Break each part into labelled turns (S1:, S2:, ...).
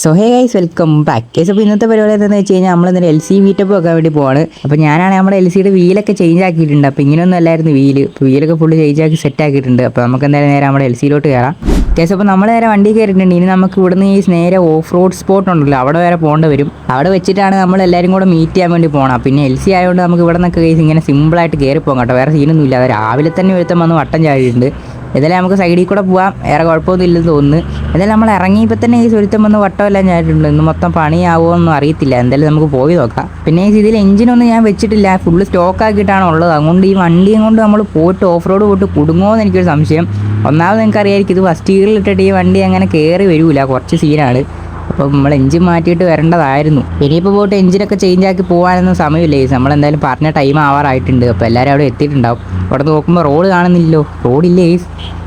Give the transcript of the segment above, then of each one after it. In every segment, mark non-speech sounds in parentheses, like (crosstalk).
S1: So hey guys welcome back അപ്പോൾ ഇന്നത്തെ പരിപാടി എന്താണെന്ന് വെച്ച് കഴിഞ്ഞാൽ നമ്മൾ ഇന്നലെ എൽ സി മീറ്റപ്പ് വെക്കാൻ വേണ്ടി പോവാണ്. അപ്പോൾ ഞാനാണ് നമ്മുടെ എൽ സിയുടെ വീലൊക്കെ ചേഞ്ച് ആക്കിയിട്ടുണ്ട്. അപ്പോൾ ഇങ്ങനെയൊന്നും അല്ലായിരുന്നു വീൽ അപ്പോൾ വീലൊക്കെ ഫുള്ള് ചേഞ്ച് ആക്കി സെറ്റ് ആക്കിയിട്ടുണ്ട്. അപ്പോൾ നമുക്ക് എന്തായാലും നേരെ നമ്മുടെ എൽ സിയിലോട്ട് കയറാം കേസ് അപ്പോൾ നമ്മൾ നേരെ വണ്ടി കയറിയിട്ടുണ്ട് ഇനി നമുക്ക് ഇവിടുന്ന് ഈ നേരെ ഓഫ് റോഡ് സ്പോട്ട് ഉണ്ടല്ലോ അവിടെ വരെ പോകേണ്ടി വരും. അവിടെ വെച്ചിട്ടാണ് നമ്മൾ എല്ലാവരും കൂടെ മീറ്റ് ചെയ്യാൻ വേണ്ടി പോകണം പിന്നെ എൽ സി ആയതുകൊണ്ട് നമുക്ക് ഇവിടെ നിന്നൊക്കെ കേസ് ഇങ്ങനെ സിമ്പിളായിട്ട് കയറി പോകാം കേട്ടോ. വേറെ സീനൊന്നുമില്ല അത് രാവിലെ തന്നെ ഒരുത്തം വന്ന് വട്ടം ചാടിയിട്ടുണ്ട്. എന്തായാലും നമുക്ക് സൈഡിൽ കൂടെ പോവാം. വേറെ കുഴപ്പമൊന്നും ഇല്ലെന്ന് തോന്നുന്നു. എന്തായാലും നമ്മൾ ഇറങ്ങിയപ്പോൾ തന്നെ ഈ സുരുത്തം വന്ന് വട്ടമെല്ലാം ഞാനിട്ടുണ്ട് ഇന്ന് മൊത്തം പണിയാവോ എന്നും അറിയത്തില്ല. എന്തായാലും നമുക്ക് പോയി നോക്കാം. പിന്നെ ഈ ഇതിൽ എഞ്ചിനൊന്നും ഞാൻ വെച്ചിട്ടില്ല. ഫുള്ള് സ്റ്റോക്ക് ആക്കിയിട്ടാണ് ഉള്ളത്. അതുകൊണ്ട് ഈ വണ്ടിയും കൊണ്ട് നമ്മൾ പോയിട്ട് ഓഫ് റോഡ് പോയിട്ട് കുടുങ്ങുമോ എന്ന് എനിക്കൊരു സംശയം. ഒന്നാമത് നിങ്ങൾക്ക് അറിയാമായിരിക്കും ഇത് ഫസ്റ്റ് ഇയറിൽ ഇട്ടിട്ട് ഈ വണ്ടി അങ്ങനെ കയറി വരില്ല കുറച്ച് സീനാണ് അപ്പോൾ നമ്മൾ എഞ്ചിൻ മാറ്റിയിട്ട് വരേണ്ടതായിരുന്നു. ഇനിയിപ്പോൾ പോയിട്ട് എഞ്ചിനൊക്കെ ചേഞ്ച് ആക്കി പോകാനൊന്നും സമയമില്ലേ? നമ്മളെന്തായാലും പറഞ്ഞ ടൈം ആവാറായിട്ടുണ്ട്. അപ്പോൾ എല്ലാവരും അവിടെ എത്തിയിട്ടുണ്ടാവും. അവിടെ നോക്കുമ്പോൾ റോഡ് കാണുന്നില്ലല്ലോ. റോഡില്ലേ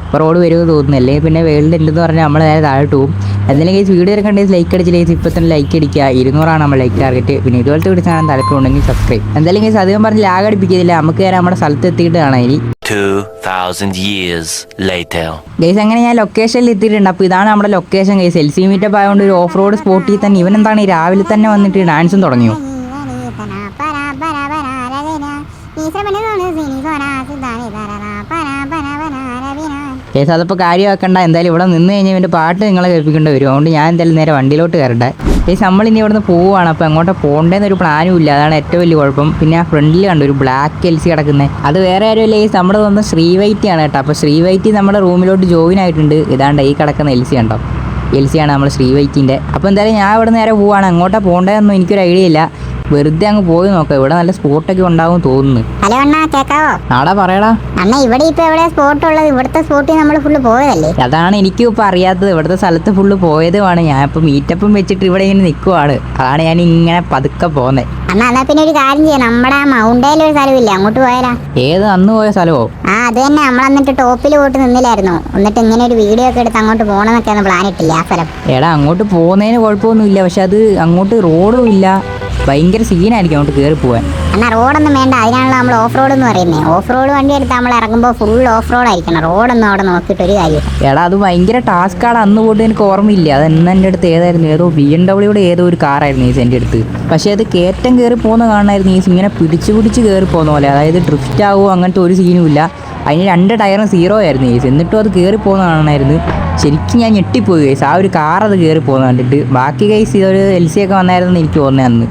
S1: ഈ ഇപ്പോൾ റോഡ് വരുമെന്ന് തോന്നുന്നു. അല്ലെങ്കിൽ പിന്നെ വേൾഡ് ഉണ്ടെന്ന് പറഞ്ഞാൽ നമ്മൾ നേരെ താഴോട്ട് പോകും എന്തെങ്കിലും കേസ് വീഡിയോ കണ്ടെങ്കിൽ ലൈക്ക് അടിച്ച് കേസ് ഇപ്പോൾ തന്നെ ലൈക്ക് അടിക്കുക. ഇരുന്നൂറാണ് നമ്മൾ ലൈക്ക് ടാർഗറ്റ് പിന്നെ ഇതുപോലത്തെ വീഡിയോ കാണാൻ താല്പര്യമുണ്ടെങ്കിൽ സബ്സ്ക്രൈബ് എന്തായാലും കേസ് അധികം പറഞ്ഞ് ലാഗ് അടിപ്പിക്കുന്നില്ല നമുക്ക് നേരെ നമ്മുടെ സ്ഥലത്ത് എത്തിയിട്ട് കാണാം ഇനി
S2: 2,000 years later.
S1: ഗൈസ് അങ്ങനെ ഞാൻ ലൊക്കേഷനിൽ എത്തിയിട്ടുണ്ട്. അപ്പോൾ ഇതാണ് നമ്മുടെ location guys L C meetup ആയതുകൊണ്ട് ഒരു ഓഫ് റോഡ് സ്പോട്ടിൽ തന്നെ ഇവൻ എന്താണ് ഈ രാവിലെ തന്നെ വന്നിട്ട് ഡാൻസും തുടങ്ങിയോ? കേസ് അതിപ്പോൾ കാര്യമാക്കണ്ട. എന്തായാലും ഇവിടെ നിന്ന് കഴിഞ്ഞാൽ ഇവന്റെ പാട്ട് നിങ്ങളെ കേൾപ്പിക്കേണ്ടി വരും. അതുകൊണ്ട് ഞാൻ എന്തായാലും നേരെ വണ്ടിയിലോട്ട് കയറട്ടെ. കേസ് നമ്മളിനി ഇവിടുന്ന് പോവുകയാണ് അപ്പോൾ എങ്ങോട്ട് പോകേണ്ടെന്നൊരു പ്ലാനും ഇല്ല. അതാണ് ഏറ്റവും വലിയ കുഴപ്പം. പിന്നെ ആ ഫ്രണ്ടിൽ കണ്ടു ഒരു ബ്ലാക്ക് എൽ സി കിടക്കുന്നത് അത് വേറെ ആരുമല്ല. ഈ നമ്മുടെ സ്വന്തം ശ്രീവൈറ്റി ആണ് കേട്ടോ. അപ്പോൾ ശ്രീവൈറ്റി നമ്മുടെ റൂമിലോട്ട് ജോയിൻ ആയിട്ടുണ്ട്. ഇതാണ്ട് ഈ കിടക്കുന്ന എൽ സി ഉണ്ടോ എൽ സിയാണ് നമ്മൾ ശ്രീവൈറ്റിന്റെ അപ്പോൾ എന്തായാലും ഞാൻ ഇവിടെ നേരെ പോവുകയാണ് അങ്ങോട്ടാണ് പോകേണ്ടതെന്നൊന്നും എനിക്കൊരു ഐഡിയ ഇല്ല. വെറുതെ അങ്ങ് പോയി നോക്ക. ഇവിടെ നല്ല സ്പോട്ടൊക്കെ ഉണ്ടാവും തോന്നുന്നു.
S3: ഹലോ അണ്ണാ കേക്കാവോ?
S1: നാടാ പറയടാ.
S3: അണ്ണ ഇവിടെ ഇപ്പൊ എവിടെ സ്പോട്ട് ഉള്ളത്? ഇവിടുത്തെ സ്പോട്ടിൽ നമ്മൾ ഫുള്ള് പോയതല്ലേ?
S1: അതാണ് എനിക്ക് ഇപ്പൊ അറിയാത്തത്. ഇവിടുത്തെ സ്ഥലത്ത് ഫുള്ള് പോയതുമാണ്. ഞാൻ ഇപ്പൊ മീറ്റപ്പും വെച്ചിട്ട് ഇവിടെ ഇങ്ങനെ നിൽക്കുവാണ് അതാണ് ഞാൻ ഇങ്ങനെ പതുക്കെ പോകുന്നത്
S3: അണ്ണാ എന്നാ പിന്നെ ഒരു കാര്യം ചെയ്യാം. നമ്മുടെ ആ മൗണ്ടയിൽ ഒരു സ്ഥലമില്ലേ അങ്ങോട്ട് പോയാലാ?
S1: ഏത്? അന്ന് പോയ സ്ഥലമോ?
S3: ആ അത് തന്നെ. നമ്മൾ എന്നിട്ട് ടോപ്പിൽ പോയിട്ട് നിന്നില്ലായിരുന്നു. എന്നിട്ട് ഇങ്ങനെ ഒരു വീഡിയോ ഒക്കെ എടുത്ത് അങ്ങോട്ട് പോകണമെന്നൊക്കെയാണ് പ്ലാൻ ഇട്ടില്ല ആ സ്ഥലം?
S1: എടാ അങ്ങോട്ട് പോകുന്നതിന് കുഴപ്പമൊന്നുമില്ല. പക്ഷെ അത് അങ്ങോട്ട് റോഡും ഇല്ല. ഭയങ്കര സീനായിരിക്കും അങ്ങോട്ട് കയറി പോവാൻ.
S3: എന്നാൽ റോഡൊന്നും വേണ്ട അതിനാണല്ലോ നമ്മൾ ഓഫ് റോഡ് എന്ന് പറയുന്നത് ഓഫ് റോഡ് വണ്ടി എടുത്ത് നമ്മൾ ഇറങ്ങുമ്പോൾ ഫുൾ ഓഫ് റോഡ് ആയിരിക്കണം. റോഡൊന്നും അവിടെ നോക്കിയിട്ട് ഒരു കാര്യം
S1: എടാ അത് ഭയങ്കര ടാസ്ക്കാണ് അന്ന് പോയിട്ട് എനിക്ക് ഓർമ്മയില്ല? അത് എന്ന് എന്റെ അടുത്ത് ഏതായിരുന്നു? ഏതോ ബി എം ഡബ്ല്യൂടെ ഏതോ ഒരു കാറായിരുന്നു ഈ എന്റെ അടുത്ത്. പക്ഷേ അത് കയറ്റം കയറി പോകുന്ന കാണായിരുന്നു ഈ ഇങ്ങനെ പിടിച്ച് പിടിച്ച് കയറി പോകുന്ന പോലെ. അതായത് ഡ്രിഫ്റ്റ് ആവുമോ അങ്ങനത്തെ ഒരു സീനും ഇല്ല. അതിന് രണ്ട് ടയറും സീറോ ആയിരുന്നു ഈ എന്നിട്ടും അത് കയറി പോകുന്ന കാണായിരുന്നു ശരിക്കും ഞാൻ ഞെട്ടിപ്പോയി ഗൈസ് ആ ഒരു കാർ അത് കയറി പോകുന്ന കണ്ടിട്ട്. ബാക്കി ഗൈസ് ഇതൊരു എൽ സി ഒക്കെ വന്നായിരുന്നു എനിക്ക് തോന്നുന്നത് അന്ന്.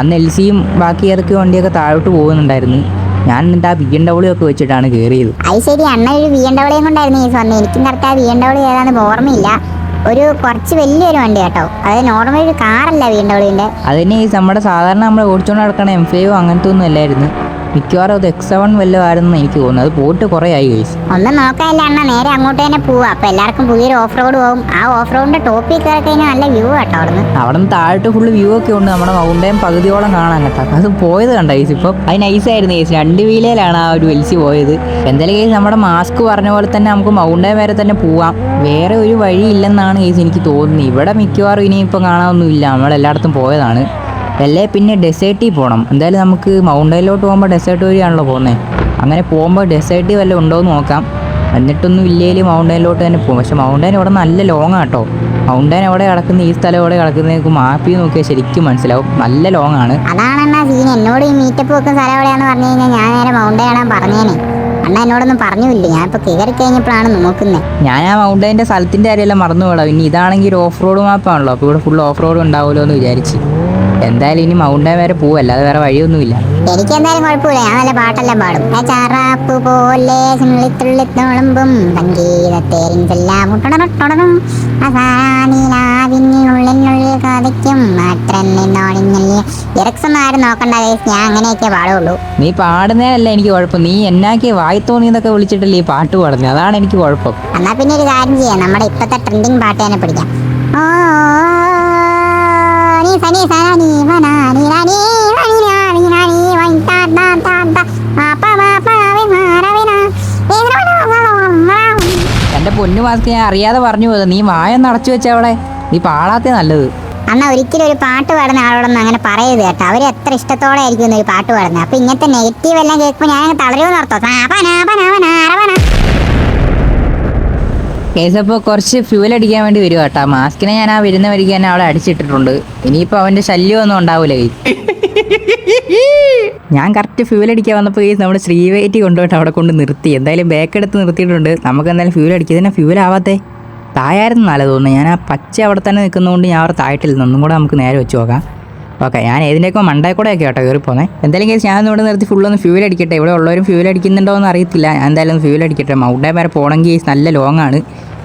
S1: അന്ന് എൽ സിയും ബാക്കി ഏതൊക്കെ വണ്ടിയൊക്കെ താഴോട്ട് പോകുന്നുണ്ടായിരുന്നു. ഞാൻ എന്നിട്ട് ആ ബി എം ഡബ്ല്യു ഒക്കെ വെച്ചിട്ടാണ് കയറിയത്
S3: അത് ശരി അണ്ണ ഒരു ബി എം ഡബ്ല്യൂ കൊണ്ടായിരുന്നു ഈ സ്വന്തം എനിക്കും കറക്റ്റ് ആ ബി എം ഡബ്ല്യൂ ഏതാണെന്ന് ഓർമ്മയില്ല. ഒരു കുറച്ച് വലിയൊരു വണ്ടി കേട്ടോ. അത് നോർമൽ ഒരു കാറല്ല ബി എം ഡബ്ല്യൂവിന്റെ
S1: അതിന് ഈ നമ്മുടെ സാധാരണ നമ്മൾ ഓടിച്ചുകൊണ്ട് നടക്കണ എം ഫൈവ് അങ്ങനത്തെ ഒന്നും അല്ലായിരുന്നു. മിക്കവാറും അത് എക്സ് സെവൻ വല്ലതും ആയിരുന്നു എനിക്ക് തോന്നുന്നു. അത് പോയിട്ട് കുറേ ആയി ഗൈസ്
S3: ഒന്നും നോക്കാനില്ല അണ്ണ. നേരെ അങ്ങോട്ട് തന്നെ പോവാ. അപ്പൊ എല്ലാവർക്കും പുതിയൊരു ഓഫ് റോഡ് പോകും. ആ ഓഫ് റോഡിന്റെ ടോപ്പിൽ കയറി കഴിഞ്ഞാൽ നല്ല വ്യൂ കേട്ടോ അവിടുന്ന്.
S1: അവിടെ നിന്ന് താഴോട്ട് ഫുള്ള് വ്യൂ ഒക്കെ ഉണ്ട്. നമ്മുടെ മൗണ്ടൻ പകുതിയോളം കാണാൻ കേട്ടോ. അത് പോയത് കണ്ട ഗൈസ് ഇപ്പം അത് നൈസായിരുന്നു ഗൈസ് രണ്ട് വീലയിലാണ് ആ ഒരു വെൽസി പോയത്. എന്തായാലും ഗൈസ് നമ്മുടെ മാസ്ക് പറഞ്ഞ പോലെ തന്നെ നമുക്ക് മൗണ്ടൻ വരെ തന്നെ പോവാം. വേറെ ഒരു വഴി ഇല്ലെന്നാണ് ഗൈസ് എനിക്ക് തോന്നുന്നത്. ഇവിടെ മിക്കവാറും ഇനിയിപ്പം കാണാനൊന്നുമില്ല. നമ്മളെല്ലായിടത്തും പോയതാണ്. അല്ലേ? പിന്നെ ഡെസേർട്ടിൽ പോകണം എന്തായാലും നമുക്ക് മൗണ്ടനിലോട്ട് പോകുമ്പോൾ ഡെസേർട്ട് വഴിയാണല്ലോ പോകുന്നത് അങ്ങനെ പോകുമ്പോൾ ഡെസേർട്ടിൽ വല്ലതും ഉണ്ടോ എന്ന് നോക്കാം. എന്നിട്ടൊന്നും ഇല്ലെങ്കിൽ മൗണ്ടനിലോട്ട് തന്നെ പോകും. പക്ഷെ മൗണ്ടൻ ഇവിടെ നല്ല ലോങ് ആട്ടോ മൗണ്ടൻ എവിടെ കിടക്കുന്ന? ഈ സ്ഥലം എവിടെ കിടക്കുന്ന? മാപ്പിൽ നോക്കിയാൽ ശരിക്കും മനസ്സിലാവും. നല്ല ലോങ് ആണ്.
S3: അതാണ് അണ്ണാ സീൻ എന്നോട് ഈ മീറ്റപ്പ് വെക്കുന്ന സ്ഥലം എവിടെയാന്ന് പറഞ്ഞു കഴിഞ്ഞാൽ ഞാൻ നേരെ മൗണ്ട് കാണാൻ പറഞ്ഞേനെ. അണ്ണ എന്നോടൊന്നും പറഞ്ഞില്ല. ഞാൻ ഇപ്പൊ കയറി കഴിഞ്ഞപ്പോഴാണ് നോക്കുന്നത്
S1: ഞാൻ ആ മൗണ്ടന്റെ സ്ഥലത്തിന്റെ കാര്യമെല്ലാം മറന്നു വിടാം ഇനി ഇതാണെങ്കിൽ ഒരു ഓഫ് റോഡ് മാപ്പാണല്ലോ അപ്പോൾ ഇവിടെ ഫുൾ ഓഫ് റോഡ് ഉണ്ടാവുമല്ലോ എന്ന് വിചാരിച്ച്. എന്തായാലും ഇനി മൗണ്ടൻ വരെ പോവും അല്ലാതെ വേറെ വഴിയൊന്നുമില്ല
S3: എനിക്ക് എന്തായാലും കുഴപ്പമില്ല ഞാൻ നല്ല പാട്ടെല്ലാം പാടും ചാറാപ്പ് പോലെ ആരും നോക്കണ്ട. ഞാൻ
S1: നീ പാടുന്നതിനല്ല എനിക്ക് കുഴപ്പം നീ എന്നാക്കി വായി തോന്നിയതൊക്കെ വിളിച്ചിട്ടല്ലേ ഈ പാട്ട് പാടുന്നത് അതാണ് എനിക്ക് കുഴപ്പം
S3: എന്നാ പിന്നെ ഒരു കാര്യം ചെയ്യാം നമ്മുടെ ഇപ്പത്തെ ട്രെൻഡിങ് പാട്ട് തന്നെ പിടിക്കാം ഓ, സനി സനി വനാനി നനി വനി നാനി നനി വൈ താ താ താ താ. മാപ്പ മാപ്പ വി മാറവിന.
S1: എന്റെ പൊന്നു മാസ്ക് ഞാൻ അറിയാതെ പറഞ്ഞു പോയത് നീ വായൊന്ന് അടച്ചു വെച്ച അവളെ നീ പാടാത്തേ നല്ലത്
S3: അമ്മ ഒരിക്കലും ഒരു പാട്ട് പാടുന്ന ആളോടൊന്നും അങ്ങനെ പറയരുത് കേട്ടോ അവർ എത്ര ഇഷ്ടത്തോടെ ആയിരിക്കും ഒരു പാട്ട് പാടുന്നത് അപ്പൊ ഇങ്ങനത്തെ നെഗറ്റീവ് എല്ലാം കേൾക്കുമ്പോൾ ഞാൻ തളരുമെന്ന് ഓർത്തോ
S1: കേസപ്പോൾ കുറച്ച് ഫ്യൂൽ അടിക്കാൻ വേണ്ടി വരും കേട്ടോ. മാസ്കിനെ ഞാൻ ആ വരുന്ന വരിക തന്നെ അവളെ അടിച്ചിട്ടിട്ടുണ്ട്. ഇനിയിപ്പോൾ അവന്റെ ശല്യമൊന്നും ഉണ്ടാവില്ല കൈ (laughs) ഞാൻ കറക്റ്റ് ഫ്യൂൽ അടിക്കാൻ വന്നപ്പോൾ ഈ നമ്മുടെ ശ്രീവേറ്റി കൊണ്ടുപോയിട്ട് അവിടെ കൊണ്ട് നിർത്തി. എന്തായാലും ബാക്ക് എടുത്ത് നിർത്തിയിട്ടുണ്ട്. നമുക്ക് എന്തായാലും ഫ്യൂൽ അടിക്കുക തന്നെ ഫ്യൂൽ ആവാത്തേ. തായായിരുന്നു നല്ല തോന്നുന്നു. ഞാൻ ആ പച്ച അവിടെ തന്നെ നിൽക്കുന്നതുകൊണ്ട് ഞാൻ അവിടെ തായിട്ടില്ല ഒന്നും കൂടെ നമുക്ക് നേരെ വെച്ച് നോക്കാം. ഓക്കെ ഞാൻ ഏതിന്റെയൊക്കെ മണ്ടേ കൂടെ ഒക്കെ കേട്ടോ കയറി പോന്നെ. എന്തായാലും കേസ് ഞാൻ ഇവിടെ നിർത്തി ഫുൾ ഒന്ന് ഫ്യൂൽ അടിക്കട്ടെ. ഇവിടെ ഉള്ളവരും ഫ്യൂൽ അടിക്കുന്നുണ്ടോ എന്ന് അറിയത്തില്ല. ഞാൻ എന്തായാലും ഒന്ന് ഫ്യൂൽ അടിക്കട്ടെ. മൗണ്ടേ വരെ പോകണമെങ്കിൽ കേസ് നല്ല ലോങ് ആണ്.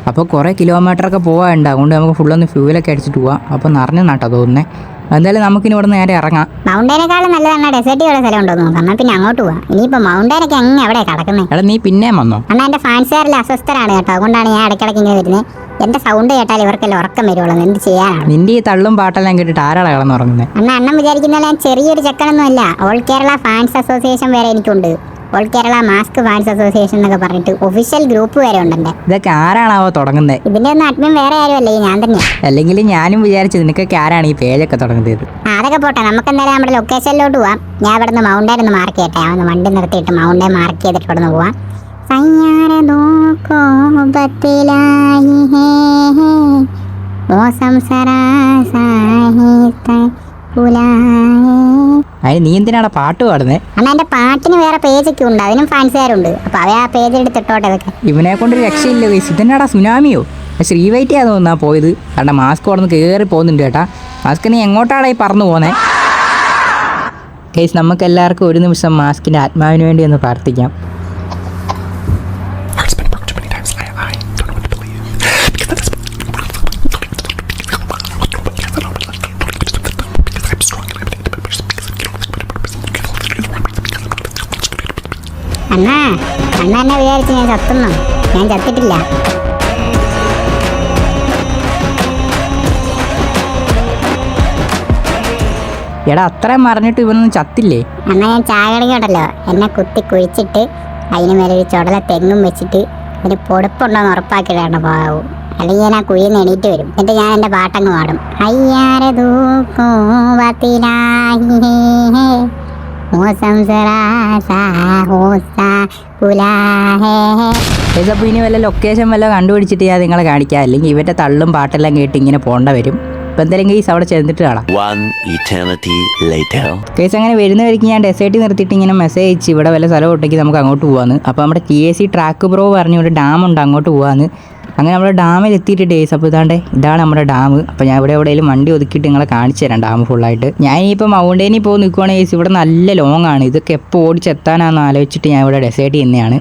S1: അപ്പോൾ കുറേ കിലോമീറ്ററൊക്കെ പോകാനുണ്ട് അതുകൊണ്ട് നമുക്ക് ഫുള്ളൊന്ന് ഫ്യൂലൊക്കെ അടിച്ചിട്ട് പോവാം. അപ്പോൾ നിറഞ്ഞു നട്ടാ തോന്നുന്നത് എന്തായാലും നമുക്കിനി ഇവിടെ നേരെ ഇറങ്ങാം.
S3: മൗണ്ടൈനേക്കാളും നല്ലതാണ് ഡെസേർട്ട് ഉള്ള സ്ഥലം ഉണ്ടോ നോക്കാം. പിന്നെ അങ്ങോട്ട് പോവാം. ഇനിയിപ്പോൾ മൗണ്ടൈനൊക്കെ എങ്ങനെ എവിടെ കിടക്കുന്നത്
S1: എടാ നീ പിന്നെ വന്നോ?
S3: അണ്ണാ എന്റെ ഫാൻസുകാരിൽ അസ്വസ്ഥരാണ് കേട്ടോ. അതുകൊണ്ടാണ് ഞാൻ ഇടയ്ക്കിടയ്ക്ക് ഇങ്ങനെ വരുന്നത് എന്റെ സൗണ്ട് കേട്ടാൽ ഇവർക്കെല്ലാം ഉറക്കം വരുവുള്ളൂ എന്ത് ചെയ്യാനാണ്?
S1: നിന്റെ ഈ തള്ളും പാട്ടെല്ലാം കേട്ടിട്ട് ആരാളെ കിടന്നുറങ്ങുന്നത്
S3: അണ്ണ അണ്ണൻ വിചാരിക്കുന്ന ചെറിയൊരു ഞാൻ ചെറിയൊരു ചെക്കനൊന്നുമല്ല. ഓൾ കേരള ഫാൻസ് അസോസിയേഷൻ വരെ എനിക്കുണ്ട്. All Kerala mask fans association എന്നൊക്കെ പറഞ്ഞിട്ട് ഒഫീഷ്യൽ ഗ്രൂപ്പ് വരെ ഉണ്ടെന്ന്
S1: ഇതൊക്കെ ആരാണാവോ തുടങ്ങുന്നത്
S3: ഇതിന്റെ ഒന്നും അഡ്മിൻ വേറെ ആരുമല്ല ഈ ഞാൻ തന്നെ
S1: അല്ലെങ്കിൽ ഞാനും വിചാരിച്ചു നിനക്കൊക്കെ ആരാണ് ഈ പേജൊക്കെ തുടങ്ങുന്നത്?
S3: ആ, അതൊക്കെ പോട്ടെ നമുക്ക് എന്തായാലും നമ്മുടെ ലൊക്കേഷനിലോട്ട് പോവാം. ഞാൻ ഇവിടെ നിന്ന് മൗണ്ടൈൻ ഒന്ന് മാർക്ക് ചെയ്യട്ടെ ഞാൻ ഒന്ന് വണ്ടി നിർത്തിയിട്ട് മൗണ്ടൈൻ മാർക്ക് ചെയ്തിട്ട് ഇവിടെ നിന്ന് പോവാം. സയ്യാര ദോക്കോ ബത്തിലായി ഹേ മോസം
S1: അതിന് നീ എന്തിനാണ് പാട്ട് പാടുന്നത്
S3: അണ്ണാ എന്റെ പാട്ടിന് വേറെ പേജൊക്കെ ഉണ്ട്. അതിനും ഫാൻസുകാരുണ്ട്. അപ്പോൾ അവ ആ പേജ് എടുത്തിട്ടോട്ടെ ഇതൊക്കെ.
S1: ഇവനെ കൊണ്ട് രക്ഷയില്ല ഇതെന്നാടാ സുനാമിയോ? ശ്രീവൈറ്റിയാ തോന്നാ പോയത്. കാരണം മാസ്ക് അവിടെ നിന്ന് കയറി പോകുന്നുണ്ട് ചേട്ടാ മാസ്ക് നീ എങ്ങോട്ടാടാ ഈ പറന്നു പോന്നെ? കേസ് നമുക്ക് എല്ലാവർക്കും ഒരു നിമിഷം മാസ്കിന്റെ ആത്മാവിന് വേണ്ടി ഒന്ന് പ്രാർത്ഥിക്കാം.
S3: അണ്ണാ അണ്ണ എന്നെ വിചാരിച്ച് ഞാൻ ചത്തുന്നു? ഞാൻ ചത്തിട്ടില്ല.
S1: എടാ അത്രയും മറിഞ്ഞിട്ട് ഇവനൊന്നും ചത്തില്ലേ?
S3: അമ്മ ഞാൻ ചായ കളിക്കണ്ടല്ലോ എന്നെ കുത്തി കുഴിച്ചിട്ട് അതിന് മേലെ ഒരു ചുടല തെങ്ങും വെച്ചിട്ട് അതിന് പൊടുപ്പുണ്ടോന്ന് ഉറപ്പാക്കിയിട്ടാണ് പാവു. അല്ലെങ്കിൽ ഞാൻ ആ കുഴിയിൽ നിന്ന് എണീറ്റ് വരും. എന്നിട്ട് ഞാൻ എന്റെ പാട്ടങ്ങ് പാടും. അയ്യാരെ ദൂക്കോ വത്തിലാഹി जरा
S1: सा അപ്പോൾ ഇനി വല്ല ലൊക്കേഷൻ വല്ല കണ്ടുപിടിച്ചിട്ട് ഞാൻ നിങ്ങളെ കാണിക്കാം. അല്ലെങ്കിൽ ഇവരുടെ തള്ളും പാട്ടെല്ലാം കേട്ട് ഇങ്ങനെ പോകേണ്ട വരും. ഇപ്പം എന്തായാലും കേസ് അവിടെ ചെന്നിട്ട് കാണാം.
S2: One eternity later.
S1: കേസ് അങ്ങനെ വരുന്നവർക്ക് ഞാൻ ഡെസേർട്ട് നിർത്തിയിട്ട് ഇങ്ങനെ മെസ്സേജ് അയച്ച് ഇവിടെ വല്ല സ്ഥലം ഉണ്ടെങ്കിൽ നമുക്ക് അങ്ങോട്ട് പോകാമെന്ന് അപ്പോൾ നമ്മുടെ T A C track pro പറഞ്ഞുകൊണ്ട് ഡാം ഉണ്ട് അങ്ങോട്ട് പോകാന്ന് അങ്ങനെ നമ്മുടെ ഡാമിൽ എത്തിയിട്ട് ഡേയ്സ് അപ്പോൾ ഇതാണ്ട് ഇതാണ് നമ്മുടെ ഡാം. അപ്പോൾ ഞാൻ ഇവിടെ എവിടെയെങ്കിലും വണ്ടി ഒതുക്കിയിട്ട് നിങ്ങളെ കാണിച്ചു തരാം ഡാം ഫുള്ളായിട്ട്. ഞാൻ ഇനിയിപ്പോൾ മൗണ്ടേനിൽ പോയി നിൽക്കുവാണെങ്കിൽ ഇവിടെ നല്ല ലോങ് ആണ്. ഇതൊക്കെ എപ്പോൾ ഓടിച്ചെത്താനാണെന്ന് ആലോചിച്ചിട്ട് ഞാൻ ഇവിടെ ഡെസേർട്ട് ചെയ്യുന്നതാണ്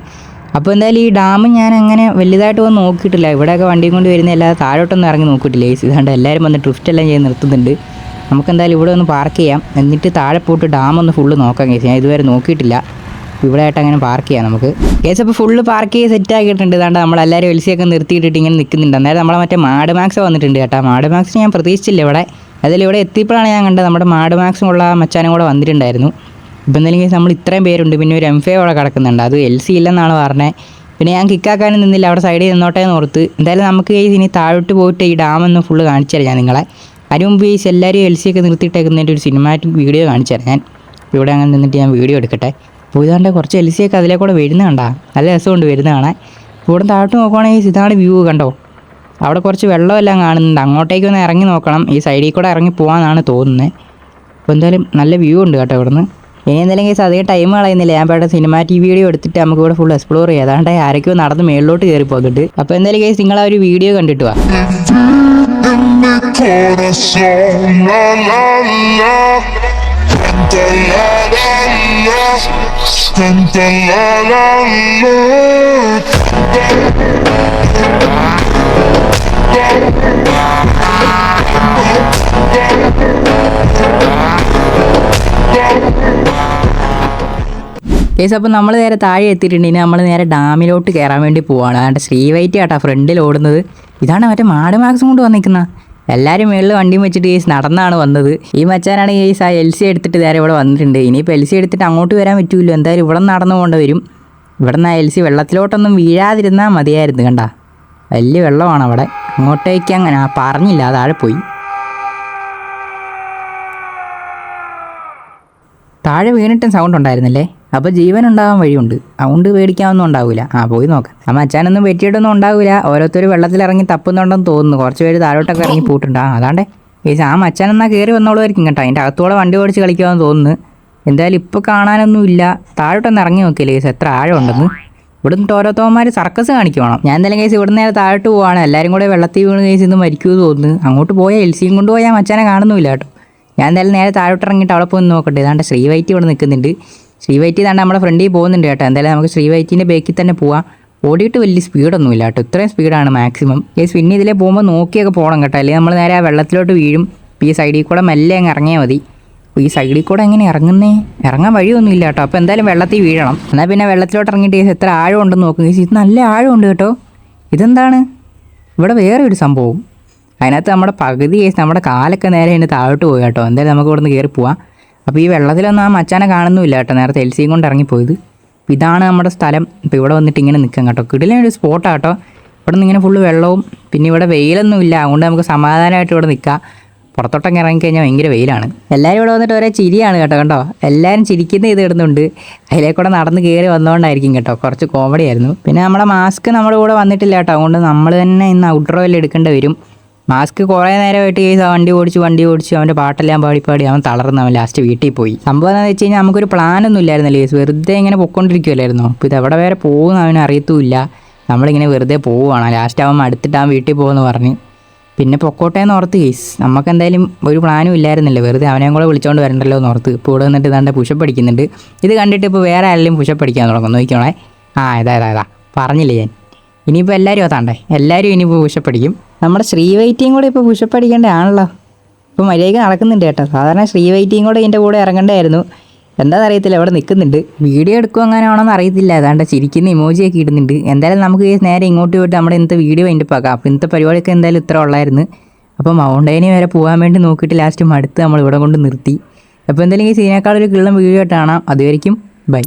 S1: അപ്പോൾ എന്തായാലും ഈ ഡാം ഞാൻ അങ്ങനെ വലുതായിട്ട് വന്ന് നോക്കിയിട്ടില്ല. ഇവിടെയൊക്കെ വണ്ടിയും കൊണ്ട് വരുന്ന അല്ലാതെ താഴോട്ടൊന്നും ഇറങ്ങി നോക്കിയിട്ടില്ല ഇതാണ്ട് എല്ലാവരും വന്ന് ട്രിഫ്റ്റ് എല്ലാം ചെയ്ത് നിർത്തുന്നുണ്ട്. നമുക്ക് എന്തായാലും ഇവിടെ ഒന്ന് പാർക്ക് ചെയ്യാം. എന്നിട്ട് താഴെ പോയിട്ട് ഡാം ഒന്ന് ഫുള്ള് നോക്കാം കേസ് ഞാൻ ഇതുവരെ നോക്കിയിട്ടില്ല. ഇവിടെ ആയിട്ട് അങ്ങനെ പാർക്ക് ചെയ്യാം നമുക്ക്. കേസ് അപ്പോൾ ഫുള്ള് പാർക്ക് ചെയ്ത് സെറ്റ് ആക്കിയിട്ടുണ്ട്. ഇതാണ്ട് നമ്മളെല്ലാവരും എൽസിയൊക്കെ നിർത്തിയിട്ടിട്ട് ഇങ്ങനെ നിൽക്കുന്നുണ്ട്. അന്നേരം നമ്മളെ മറ്റേ മാഡ് മാക്സ് വന്നിട്ടുണ്ട് കേട്ടോ. മാഡ് മാക്സ് ഞാൻ പ്രതീക്ഷിച്ചില്ല ഇവിടെ. അതിൽ ഇവിടെ എത്തിയപ്പോഴാണ് ഞാൻ കണ്ടത് നമ്മുടെ മാഡ് മാക്സും ഉള്ള മച്ചാനും കൂടെ വന്നിട്ടുണ്ടായിരുന്നു. ഇപ്പം എന്തെങ്കിലും നമ്മൾ ഇത്രയും പേരുണ്ട്. പിന്നെ ഒരു എം ഫെ അവിടെ കിടക്കുന്നുണ്ട്. അത് എൽ സി ഇല്ലെന്നാണ് പറഞ്ഞത് പിന്നെ ഞാൻ കിക്കാക്കാനും നിന്നില്ല. അവിടെ സൈഡിൽ നിന്നോട്ടെ എന്ന് ഓർത്ത്. എന്തായാലും നമുക്ക് കേസ് ഇനി താഴോട്ട് പോയിട്ട് ഈ ഡാം ഒന്ന് ഫുള്ള് കാണിച്ചു ഞാൻ നിങ്ങളെ. അതിന് മുമ്പ് ഈ എല്ലാവരും എൽ സി ഒക്കെ നിർത്തിയിട്ടേക്കുന്നതിന്റെ ഒരു സിനിമാറ്റിക് വീഡിയോ കാണിച്ചു ഞാൻ. ഇവിടെ അങ്ങനെ നിന്നിട്ട് ഞാൻ വീഡിയോ എടുക്കട്ടെ. അപ്പോൾ ഇതാണ്ട് കുറച്ച് ഒക്കെ അതിലെ കൂടെ വരുന്ന കണ്ടാ. നല്ല രസമുണ്ട് വരുന്ന കാണാൻ. ഇവിടെ താഴോട്ട് നോക്കുവാണെങ്കിൽ ഇതാണ് വ്യൂ കണ്ടോ? അവിടെ കുറച്ച് വെള്ളമെല്ലാം കാണുന്നുണ്ട്. അങ്ങോട്ടേക്ക് ഒന്ന് ഇറങ്ങി നോക്കണം. ഈ സൈഡിൽ കൂടെ ഇറങ്ങി പോകാമെന്നാണ് തോന്നുന്നത് അപ്പോൾ എന്തായാലും നല്ല വ്യൂ ഉണ്ട് കേട്ടോ ഇവിടുന്ന്. ഇനി എന്തായാലും കേസ് അധികം ടൈം കളയുന്നില്ല. ഞാൻ ഇവിടെ സിനിമാറ്റിക് വീഡിയോ എടുത്തിട്ട് നമുക്ക് ഇവിടെ ഫുൾ എക്സ്പ്ലോർ ചെയ്യാം. അതാണ്ട് ആരൊക്കെയോ നടന്ന് മേളിലോട്ട് കയറി പോകുന്നുണ്ട് അപ്പോൾ എന്തായാലും കേസ് നിങ്ങൾ ആ ഒരു വീഡിയോ കണ്ടിട്ട് വാ. കേസ് അപ്പോൾ നമ്മൾ നേരെ താഴെ എത്തിയിട്ടുണ്ടെങ്കിൽ നമ്മൾ നേരെ ഡാമിലോട്ട് കയറാൻ വേണ്ടി പോവാണ്. അതാണ്ട് ശ്രീവൈറ്റ് ആട്ടാ ഫ്രണ്ടിൽ ഓടുന്നത്. ഇതാണ് മറ്റേ മാട് മാക്സും കൊണ്ട് വന്നിരിക്കുന്ന. എല്ലാവരും മേളിൽ വണ്ടിയും വെച്ചിട്ട് കേസ് നടന്നാണ് വന്നത്. ഈ മച്ചാനാണ് കേസ് ആ എൽ സി എടുത്തിട്ട് നേരെ ഇവിടെ വന്നിട്ടുണ്ട്. ഇനിയിപ്പോൾ എൽ സി എടുത്തിട്ട് അങ്ങോട്ട് വരാൻ പറ്റൂല്ലോ? എന്തായാലും ഇവിടെ നടന്നു പോകേണ്ട വരും. ഇവിടെ നിന്ന് ആ എൽ സി വെള്ളത്തിലോട്ടൊന്നും വീഴാതിരുന്നാൽ മതിയായിരുന്നു കണ്ട. വലിയ വെള്ളമാണ് അവിടെ. അങ്ങോട്ടേക്ക് അങ്ങനെ പറഞ്ഞില്ല താഴെ പോയി. താഴെ വീണിട്ടും സൗണ്ട് ഉണ്ടായിരുന്നില്ലേ? അപ്പോൾ ജീവൻ ഉണ്ടാവാൻ വഴിയുണ്ട്. അതുകൊണ്ട് പേടിക്കാനൊന്നും ഉണ്ടാവില്ല. ആ പോയി നോക്കാം. ആ മച്ചാനൊന്നും പറ്റിയിട്ടൊന്നും ഉണ്ടാവില്ല. ഓരോരുത്തർ വെള്ളത്തിലിറങ്ങി തപ്പുന്നുണ്ടെന്ന് തോന്നുന്നു. കുറച്ച് പേര് താഴോട്ടൊക്കെ ഇറങ്ങി പോയിട്ടുണ്ട് ആ അതാണ്ടേ. ചേച്ചി ആ മച്ചാൻ എന്നാൽ കയറി വന്നോളുമായിരിക്കും കേട്ടോ. അതിന്റെ അകത്തോടെ വണ്ടി ഓടിച്ച് കളിക്കാമെന്ന് തോന്നുന്നു. എന്തായാലും ഇപ്പോൾ കാണാനൊന്നുമില്ല താഴോട്ടൊന്ന് ഇറങ്ങി നോക്കിയില്ലേ കേസ് എത്ര ആഴം ഉണ്ടെന്ന് ഇവിടെ നിന്നിട്ട് ഓരോരുത്തവന്മാർ സർക്കസ് കാണിക്കുവാണ്? ഞാൻ എന്തായാലും കേസ് ഇവിടെ നേരെ താഴോട്ട് പോവാണ്. എല്ലാവരും കൂടെ വെള്ളത്തിൽ വീണ് കേസ് ഇന്ന് മരിക്കുമെന്ന് തോന്നുന്നു. അങ്ങോട്ട് പോയാൽ എൽ സിയും കൊണ്ട് പോയാൽ മച്ചാനെ കാണുന്നില്ല കേട്ടോ. ഞാൻ എന്തായാലും നേരെ താഴോട്ട് ഇറങ്ങിയിട്ട് അവിടെ പോയി നോക്കട്ടെ. ശ്രീ ശ്രീവൈറ്റ് ഇവിടെ നിൽക്കുന്നുണ്ട്. ശ്രീവൈറ്റ് തന്നെ നമ്മുടെ ഫ്രണ്ടിൽ പോകുന്നുണ്ട് കേട്ടോ. എന്തായാലും നമുക്ക് ശ്രീവൈറ്റിന്റെ ബേക്കിൽ തന്നെ പോവാം. ഓടിയിട്ട് വലിയ സ്പീഡൊന്നുമില്ല കേട്ടോ. ഇത്രയും സ്പീഡാണ് മാക്സിമം ഈ പിന്നെ ഇതിലെ പോകുമ്പോൾ നോക്കിയൊക്കെ പോകണം കേട്ടോ. അല്ലെങ്കിൽ നമ്മൾ നേരെ ആ വെള്ളത്തിലോട്ട് വീഴും. ഈ സൈഡിൽ കൂടെ മെല്ലെ അങ്ങ് ഇറങ്ങിയാൽ മതി. ഈ സൈഡിൽ കൂടെ എങ്ങനെ ഇറങ്ങുന്നേ? ഇറങ്ങാൻ വഴിയൊന്നുമില്ല കേട്ടോ. അപ്പോൾ എന്തായാലും വെള്ളത്തിൽ വീഴണം. എന്നാൽ പിന്നെ വെള്ളത്തിലോട്ട് ഇറങ്ങിയിട്ട് എത്ര ആഴം ഉണ്ടെന്ന് നോക്കും. കേസ് ഇത് നല്ല ആഴമുണ്ട് കേട്ടോ. ഇതെന്താണ്? ഇവിടെ വേറെ ഒരു സംഭവം. അതിനകത്ത് നമ്മുടെ പകുതി കേസ് നമ്മുടെ കാലൊക്കെ നേരെ അതിന്റെ താഴോട്ട് പോയി കേട്ടോ. എന്തായാലും നമുക്ക് ഇവിടെ നിന്ന് കയറി പോവാം. അപ്പോൾ ഈ വെള്ളത്തിലൊന്നും ആ മച്ചാനെ കാണുന്നുമില്ല കേട്ടോ. നേരത്തെ എൽ സിയും കൊണ്ട് ഇറങ്ങിപ്പോയത്. അപ്പോൾ ഇതാണ് നമ്മുടെ സ്ഥലം. ഇപ്പോൾ ഇവിടെ വന്നിട്ട് ഇങ്ങനെ നിൽക്കാം കേട്ടോ. കിടിലൊരു സ്പോട്ട് ആട്ടോ. ഇവിടെ നിന്ന് ഇങ്ങനെ ഫുള്ള് വെള്ളവും പിന്നെ ഇവിടെ വെയിലൊന്നും ഇല്ല അതുകൊണ്ട് നമുക്ക് സമാധാനമായിട്ട് ഇവിടെ നിൽക്കാം. പുറത്തോട്ടൊക്കെ ഇറങ്ങിക്കഴിഞ്ഞാൽ ഭയങ്കര വെയിലാണ്. എല്ലാവരും ഇവിടെ വന്നിട്ട് ഒരേ ചിരിയാണ് കേട്ടോ കണ്ടോ? എല്ലാവരും ചിരിക്കുന്ന ഇത് ഇടുന്നുണ്ട്. അതിലേക്കൂടെ നടന്ന് കയറി വന്നുകൊണ്ടായിരിക്കും കേട്ടോ. കുറച്ച് കോമഡി ആയിരുന്നു. പിന്നെ നമ്മുടെ മാസ്ക് നമ്മുടെ കൂടെ വന്നിട്ടില്ല കേട്ടോ. അതുകൊണ്ട് നമ്മൾ തന്നെ ഇന്ന് ഔട്ട്ഡോറിൽ എടുക്കേണ്ടി വരും. മാസ്ക് കുറേ നേരമായിട്ട് ഈ വണ്ടി ഓടിച്ച് വണ്ടി ഓടിച്ച് അവന്റെ പാട്ടെല്ലാം പാടി പാടി അവൻ തളർന്ന് അവൻ ലാസ്റ്റ് വീട്ടിൽ പോയി. സംഭവം എന്താണെന്ന് വെച്ച് കഴിഞ്ഞാൽ നമുക്കൊരു പ്ലാനൊന്നും ഇല്ലായിരുന്നല്ലേ വെറുതെ ഇങ്ങനെ പൊക്കോണ്ടിരിക്കുമല്ലായിരുന്നു അപ്പോൾ ഇത് എവിടെ വരെ പോകുന്ന അവന് അറിയത്തുമില്ല. നമ്മളിങ്ങനെ വെറുതെ പോവുകയാണ്. ലാസ്റ്റ് അവൻ അടുത്തിട്ട് അവൻ വീട്ടിൽ പോകുമെന്ന് പറഞ്ഞ്. പിന്നെ പൊക്കോട്ടെ എന്ന് ഓർത്ത് കേസ് നമുക്ക് എന്തായാലും ഒരു പ്ലാനും ഇല്ലായിരുന്നില്ല. വെറുതെ അവനെയും കൂടെ വിളിച്ചോണ്ട് വരണ്ടല്ലോ എന്ന് ഓർത്ത്. ഇപ്പോൾ ഇവിടെ നിന്നിട്ട് ഇതാണ്ട് പുഷപ്പ് അടിക്കുന്നുണ്ട്. ഇത് കണ്ടിട്ട് ഇപ്പോൾ വേറെ ആരെങ്കിലും പുഷപ്പ് അടിക്കാൻ തുടങ്ങും. നോക്കിക്കോളെ ആ ഇതാ ഇതാ ഇതാ. പറഞ്ഞില്ലേ ഞാൻ? ഇനിയിപ്പോൾ എല്ലാവരും അതാണ്ടേ. എല്ലാവരും ഇനിയിപ്പോൾ പൂശപ്പടിക്കും. നമ്മുടെ ശ്രീ വൈറ്റിയും കൂടെ ഇപ്പോൾ പൂശപ്പടിക്കേണ്ടതാണല്ലോ. ഇപ്പോൾ മര്യാദയ്ക്ക് നടക്കുന്നുണ്ട് കേട്ടോ. സാധാരണ ശ്രീ വൈറ്റിയും കൂടെ ഇതിന്റെ കൂടെ ഇറങ്ങണ്ടായിരുന്നു എന്താണെന്ന് അറിയത്തില്ല അവിടെ നിൽക്കുന്നുണ്ട് വീഡിയോ എടുക്കുക അങ്ങനെയാണോന്ന് അറിയത്തില്ല. അതാണ്ട് ചിരിക്കുന്ന ഇമോജിയൊക്കെ ഇടുന്നുണ്ട്. എന്തായാലും നമുക്ക് നേരെ ഇങ്ങോട്ട് പോയിട്ട് നമ്മുടെ ഇന്നത്തെ വീഡിയോ അതിന്റെ പാക്കാം അപ്പോൾ ഇന്നത്തെ പരിപാടിയൊക്കെ എന്തായാലും ഇത്ര ഉള്ളായിരുന്നു. അപ്പോൾ മൗണ്ടൈനി വരെ പോകാൻ വേണ്ടി നോക്കിയിട്ട് ലാസ്റ്റ് മടുത്ത് നമ്മൾ ഇവിടെ കൊണ്ട് നിർത്തി. അപ്പോൾ എന്തായാലും ഈ സീനേക്കാളൊരു കിള്ളം വീഡിയോ ആയിട്ട് കാണാം. അതുവരെയും ബൈ.